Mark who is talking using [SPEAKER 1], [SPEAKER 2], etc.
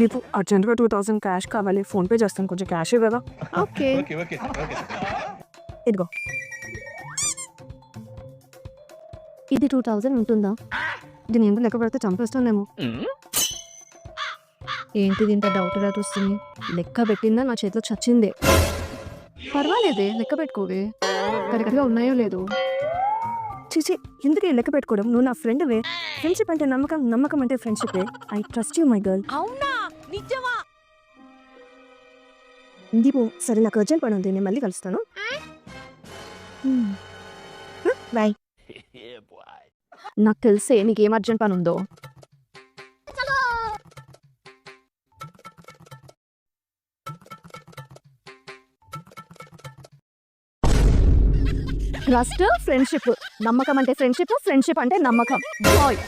[SPEAKER 1] నీకు అర్జెంట్గా two thousand cash కావాలి. ఫోన్పే చేస్తాను. కొంచెం క్యాష్ ఇవ్వగా
[SPEAKER 2] ఓకే.
[SPEAKER 1] ఇదిగో.
[SPEAKER 2] ఇది టూ థౌజండ్ ఉంటుందా?
[SPEAKER 1] దీని ఎంత లెక్క పెడితే చంపేస్తానేమో
[SPEAKER 2] ఏంటిది ఇంత డౌట్గా వస్తుంది
[SPEAKER 1] లెక్క పెట్టిందా? నా చేతిలో చచ్చిందే. పర్వాలేదే లెక్క పెట్టుకోవే. కరెక్ట్గా ఉన్నాయో లేదో. చిచి ఎందుకు లెక్క పెట్టుకోవడం? నువ్వు నా ఫ్రెండ్వే ఫ్రెండ్షిప్ అంటే నమ్మకం నమ్మకం అంటే ఫ్రెండ్షిపే I trust you my girl
[SPEAKER 3] అవునా? నిజమా?
[SPEAKER 1] దీపు సరే నాకు అర్జెంట్ పని ఉంది నేను మళ్ళీ కలుస్తాను. బాయ్. నాకు తెలిసే నీకు ఏం అర్జెంట్ పని ఉందో. ట్రస్ట్ ఫ్రెండ్షిప్ నమ్మకం అంటే ఫ్రెండ్షిప్ ఫ్రెండ్షిప్ అంటే నమ్మకం. బాయ్